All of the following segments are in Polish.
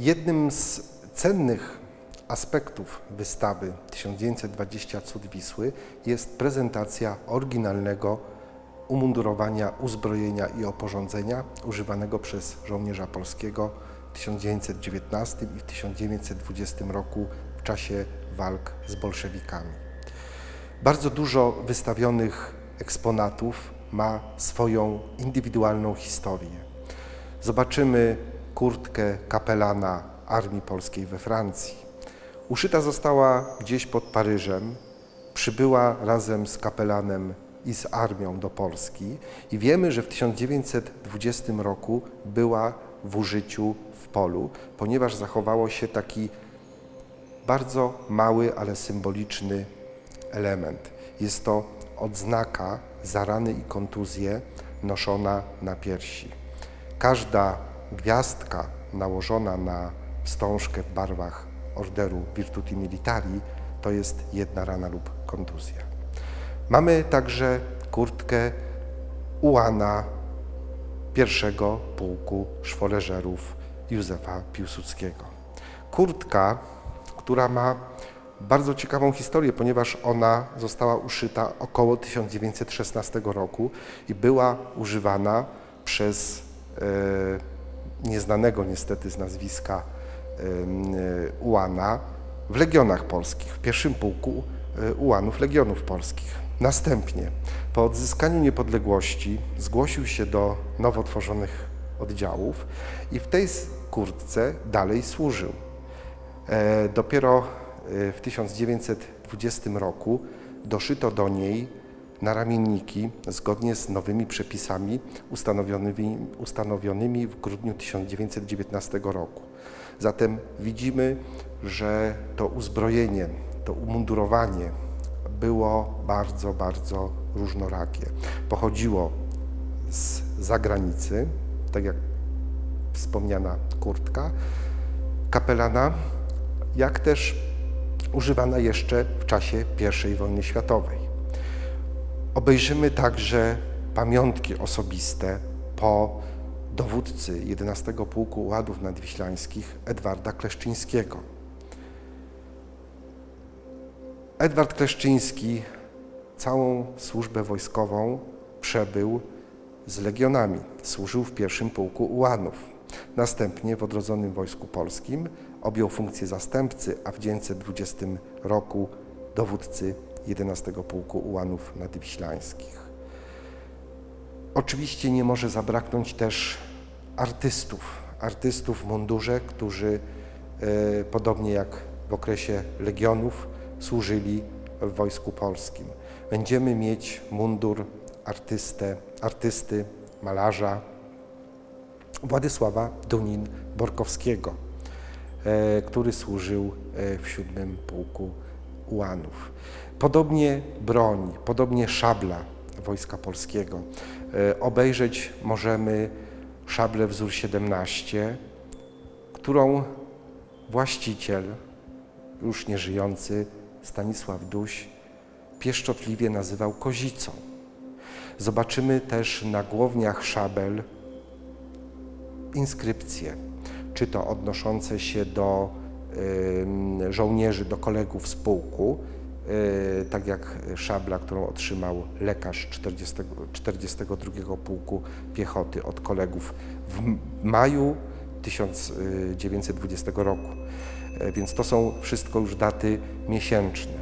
Jednym z cennych aspektów wystawy 1920 Cud Wisły jest prezentacja oryginalnego umundurowania, uzbrojenia i oporządzenia używanego przez żołnierza polskiego w 1919 i w 1920 roku w czasie walk z bolszewikami. Bardzo dużo wystawionych eksponatów ma swoją indywidualną historię. Zobaczymy kurtkę kapelana Armii Polskiej we Francji. Uszyta została gdzieś pod Paryżem, przybyła razem z kapelanem i z armią do Polski i wiemy, że w 1920 roku była w użyciu w polu, ponieważ zachowało się taki bardzo mały, ale symboliczny element. Jest to odznaka za rany i kontuzje noszona na piersi. Każda gwiazdka nałożona na wstążkę w barwach orderu Virtuti Militari to jest jedna rana lub kontuzja. Mamy także kurtkę ułana pierwszego pułku szwoleżerów Józefa Piłsudskiego. Kurtka, która ma bardzo ciekawą historię, ponieważ ona została uszyta około 1916 roku i była używana przez e, nieznanego niestety z nazwiska e, ułana w legionach polskich, w pierwszym pułku e, ułanów legionów polskich. Następnie, po odzyskaniu niepodległości, zgłosił się do nowo tworzonych oddziałów i w tej kurtce dalej służył. E, Dopiero w 1920 roku doszyto do niej naramienniki zgodnie z nowymi przepisami ustanowionymi, ustanowionymi w grudniu 1919 roku. Zatem widzimy, że to uzbrojenie, to umundurowanie było bardzo, bardzo różnorakie. Pochodziło z zagranicy, tak jak wspomniana kurtka kapelana, jak też używana jeszcze w czasie I wojny światowej. Obejrzymy także pamiątki osobiste po dowódcy 11 Pułku Ładów Nadwiślańskich Edwarda Kleszczyńskiego. Edward Kleszczyński całą służbę wojskową przebył z legionami. Służył w pierwszym pułku ułanów. Następnie w odrodzonym Wojsku Polskim objął funkcję zastępcy, a w 1920 roku dowódcy 11 Pułku Ułanów Nadwiślańskich. Oczywiście nie może zabraknąć też artystów, artystów w mundurze, którzy e, podobnie jak w okresie legionów służyli w Wojsku Polskim. Będziemy mieć mundur artystę, artysty, malarza Władysława Dunin-Borkowskiego, e, który służył e, w siódmym pułku ułanów. Podobnie broń, podobnie szabla Wojska Polskiego. E, Obejrzeć możemy szablę wzór 17, którą właściciel, już nieżyjący Stanisław Duś, pieszczotliwie nazywał kozicą. Zobaczymy też na głowniach szabel inskrypcje, czy to odnoszące się do żołnierzy, do kolegów z pułku, y, tak jak szabla, którą otrzymał lekarz 40, 42 Pułku Piechoty od kolegów w maju 1920 roku. E, Więc to są wszystko już daty miesięczne.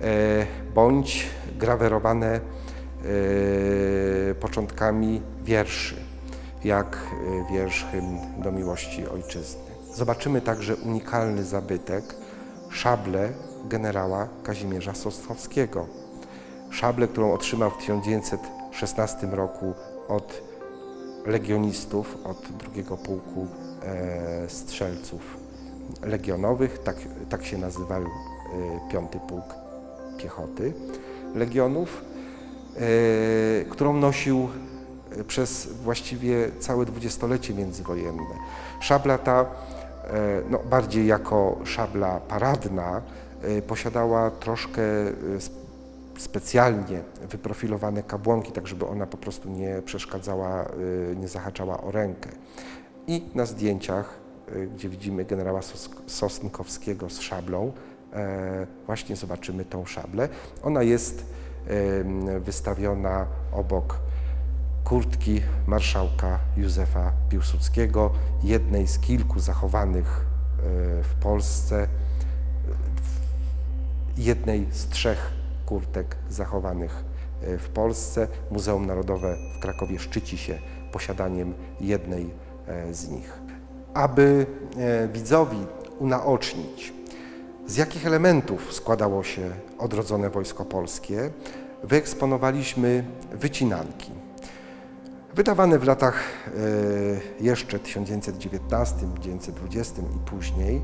E, Bądź grawerowane e, początkami wierszy, jak e, wiersz hymn do miłości ojczyzny. Zobaczymy także unikalny zabytek, szablę generała Kazimierza Sosnowskiego. Szablę, którą otrzymał w 1916 roku od legionistów, od drugiego pułku e, strzelców legionowych, tak, tak się nazywał e, piąty pułk piechoty legionów, e, którą nosił e, przez właściwie całe dwudziestolecie międzywojenne. Szabla ta, no, bardziej jako szabla paradna, e, posiadała troszkę e, sp- specjalnie wyprofilowane kabłonki, tak żeby ona po prostu nie przeszkadzała, nie zahaczała o rękę. I na zdjęciach gdzie widzimy generała Sos- Sosnkowskiego z szablą, e, właśnie zobaczymy tą szablę. Ona jest wystawiona obok kurtki marszałka Józefa Piłsudskiego, jednej z kilku zachowanych e, w Polsce, jednej z trzech kurtek zachowanych e, w Polsce. Muzeum Narodowe w Krakowie szczyci się posiadaniem jednej e, z nich. Aby widzowi unaocznić, z jakich elementów składało się odrodzone Wojsko Polskie, wyeksponowaliśmy wycinanki. Wydawane w latach e, jeszcze 1919, 1920 i później,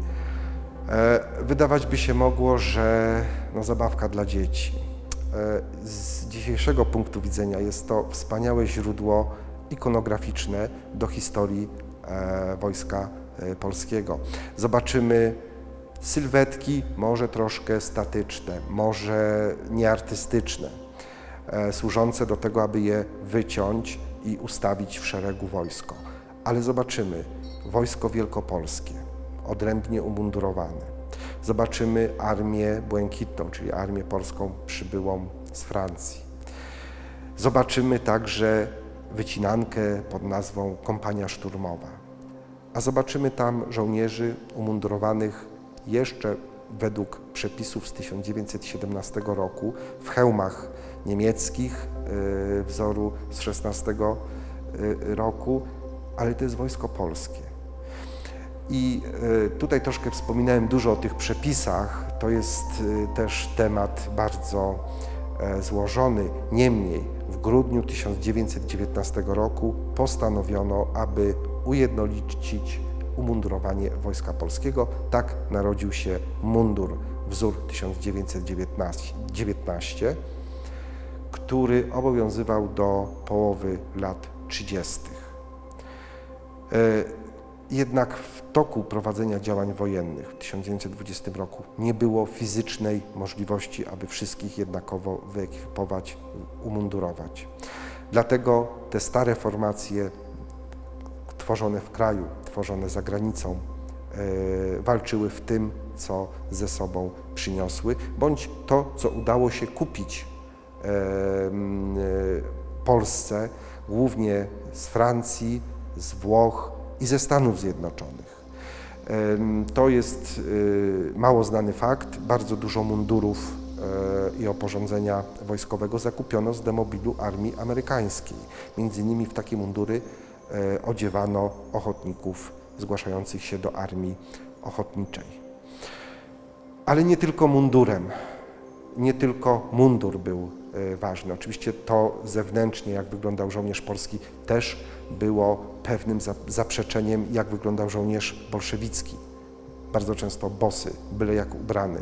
e, wydawać by się mogło, że no, zabawka dla dzieci. E, Z dzisiejszego punktu widzenia jest to wspaniałe źródło ikonograficzne do historii Wojska Polskiego. Zobaczymy sylwetki, może troszkę statyczne, może nieartystyczne, służące do tego, aby je wyciąć i ustawić w szeregu wojsko. Ale zobaczymy wojsko wielkopolskie, odrębnie umundurowane. Zobaczymy armię błękitną, czyli armię polską przybyłą z Francji. Zobaczymy także wycinankę pod nazwą Kompania Szturmowa. A zobaczymy tam żołnierzy umundurowanych jeszcze według przepisów z 1917 roku w hełmach niemieckich y, wzoru z 16 y, roku, ale to jest wojsko polskie. I y, tutaj troszkę wspominałem dużo o tych przepisach. To jest też temat bardzo e, złożony. Niemniej w grudniu 1919 roku postanowiono, aby ujednolicić umundurowanie Wojska Polskiego. Tak narodził się mundur wzór 1919, który obowiązywał do połowy lat 30. E, Jednak w toku prowadzenia działań wojennych w 1920 roku nie było fizycznej możliwości, aby wszystkich jednakowo wyekwipować, umundurować. Dlatego te stare formacje tworzone w kraju, tworzone za granicą, e, walczyły w tym, co ze sobą przyniosły, bądź to, co udało się kupić Polsce, głównie z Francji, z Włoch i ze Stanów Zjednoczonych. To jest y, mało znany fakt. Bardzo dużo mundurów e, i oporządzenia wojskowego zakupiono z demobilu armii amerykańskiej. Między innymi w takie mundury e, odziewano ochotników zgłaszających się do armii ochotniczej. Ale nie tylko mundurem, nie tylko mundur był e, ważny. Oczywiście to zewnętrznie, jak wyglądał żołnierz polski, też było pewnym za- zaprzeczeniem, jak wyglądał żołnierz bolszewicki. Bardzo często bosy, byle jak ubrany.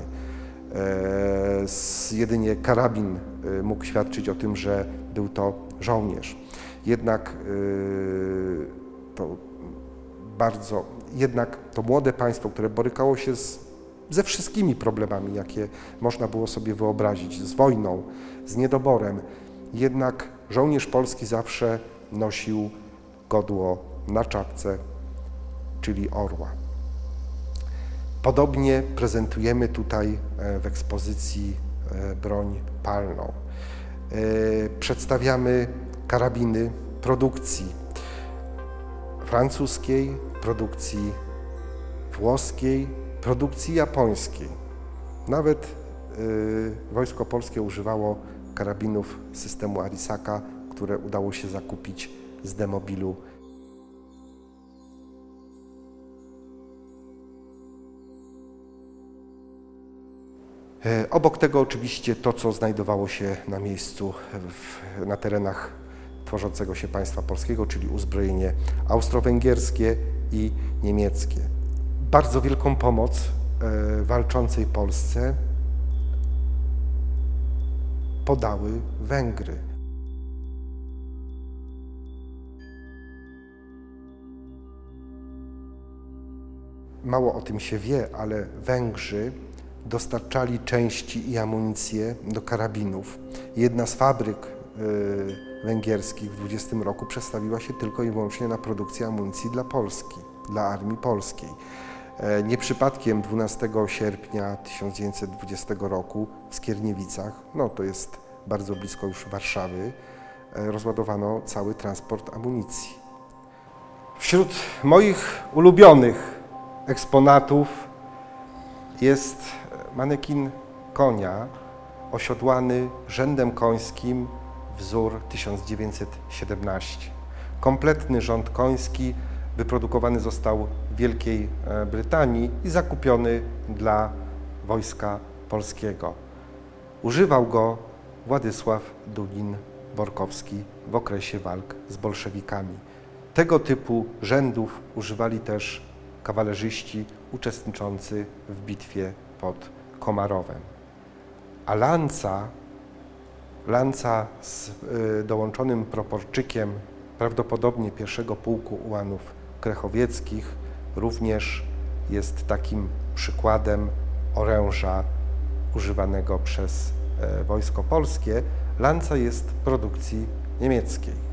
E, jedynie karabin e, mógł świadczyć o tym, że był to żołnierz. Jednak e, to bardzo, jednak to młode państwo, które borykało się z, ze wszystkimi problemami, jakie można było sobie wyobrazić, z wojną, z niedoborem, jednak żołnierz polski zawsze nosił godło na czapce, czyli orła. Podobnie prezentujemy tutaj e, w ekspozycji e, broń palną. E, Przedstawiamy karabiny produkcji francuskiej, produkcji włoskiej, produkcji japońskiej. Nawet y, Wojsko Polskie używało karabinów systemu Arisaka, które udało się zakupić z demobilu. E, Obok tego oczywiście to, co znajdowało się na miejscu w, na terenach tworzącego się państwa polskiego, czyli uzbrojenie austro-węgierskie i niemieckie. Bardzo wielką pomoc e, walczącej Polsce podały Węgry. Mało o tym się wie, ale Węgrzy dostarczali części i amunicję do karabinów. Jedna z fabryk y, węgierskich w 20 roku przestawiła się tylko i wyłącznie na produkcję amunicji dla Polski. dla Armii Polskiej. E, Nie przypadkiem 12 sierpnia 1920 roku w Skierniewicach, no to jest bardzo blisko już Warszawy, e, rozładowano cały transport amunicji. Wśród moich ulubionych eksponatów jest manekin konia osiodłany rzędem końskim wzór 1917. Kompletny rząd koński wyprodukowany został w Wielkiej e, Brytanii i zakupiony dla wojska polskiego. Używał go Władysław Dugin-Borkowski w okresie walk z bolszewikami. Tego typu rzędów używali też kawalerzyści uczestniczący w bitwie pod Komarowem. A lanca, lanca z y, dołączonym proporczykiem prawdopodobnie pierwszego pułku ułanów krechowieckich również jest takim przykładem oręża używanego przez e, wojsko polskie. Lanca jest produkcji niemieckiej.